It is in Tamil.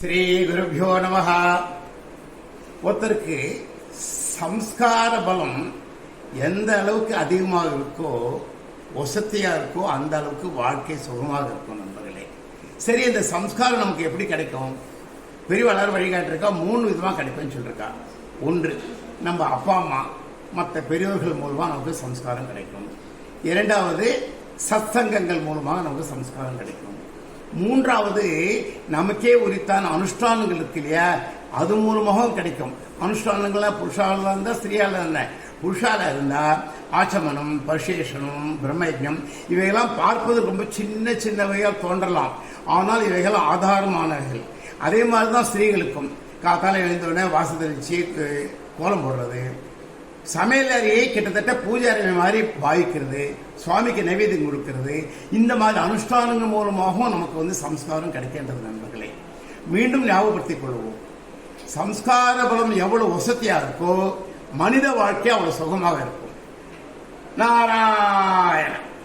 ஸ்ரீ குருபியோ நம ஒருத்தருக்கு சம்ஸ்கார பலம் எந்த அளவுக்கு அதிகமாக இருக்கோ வசதியா இருக்கோ அந்த அளவுக்கு வாழ்க்கை சுகமாக இருக்கும் நண்பர்களே. சரி இந்த சம்ஸ்காரம் நமக்கு எப்படி கிடைக்கும்? பெரியவளார் வழிகாட்டிருக்கா மூணு விதமாக கிடைக்கும்னு சொல்லியிருக்கா ஒன்று நம்ம அப்பா அம்மா மற்ற பெரியோர்கள் மூலமாக நமக்கு சம்ஸ்காரம் கிடைக்கும். இரண்டாவது சத்சங்கங்கள் மூலமாக நமக்கு சம்ஸ்காரம் கிடைக்கும். மூன்றாவது நமக்கே உரித்தான அனுஷ்டானங்கள் இருக்கு இல்லையா அது மூலமாகவும் கிடைக்கும். அனுஷ்டானங்கள்லாம் புருஷால இருந்தா ஸ்திரீயால இருந்தா புருஷால இருந்தா ஆச்சமனம் பரிசேஷனம் பிரம்மயஜம் இவையெல்லாம் பார்ப்பது ரொம்ப சின்ன சின்னவையால் தோன்றலாம். ஆனால் இவைகள் ஆதாரமானவைகள். அதே மாதிரி தான் ஸ்திரீகளுக்கும். காத்தால எழுந்தவுடனே வாசல் வச்சு கோலம் போடுறது. சமையல் அறையை கிட்டத்தட்ட பூஜை மாதிரி பாவிக்கிறது சுவாமிக்கு நைவேத்தியம் கொடுக்கிறது. இந்த மாதிரி அனுஷ்டானங்கள் மூலமாகவும் நமக்கு வந்து சம்ஸ்காரம் கிடைக்கின்றது நண்பர்களே. மீண்டும் ஞாபகப்படுத்திக் கொள்வோம். சம்ஸ்கார பலம் எவ்வளவு வசதியா இருக்கோ மனித வாழ்க்கை அவ்வளவு சுகமாக இருக்கும். நான்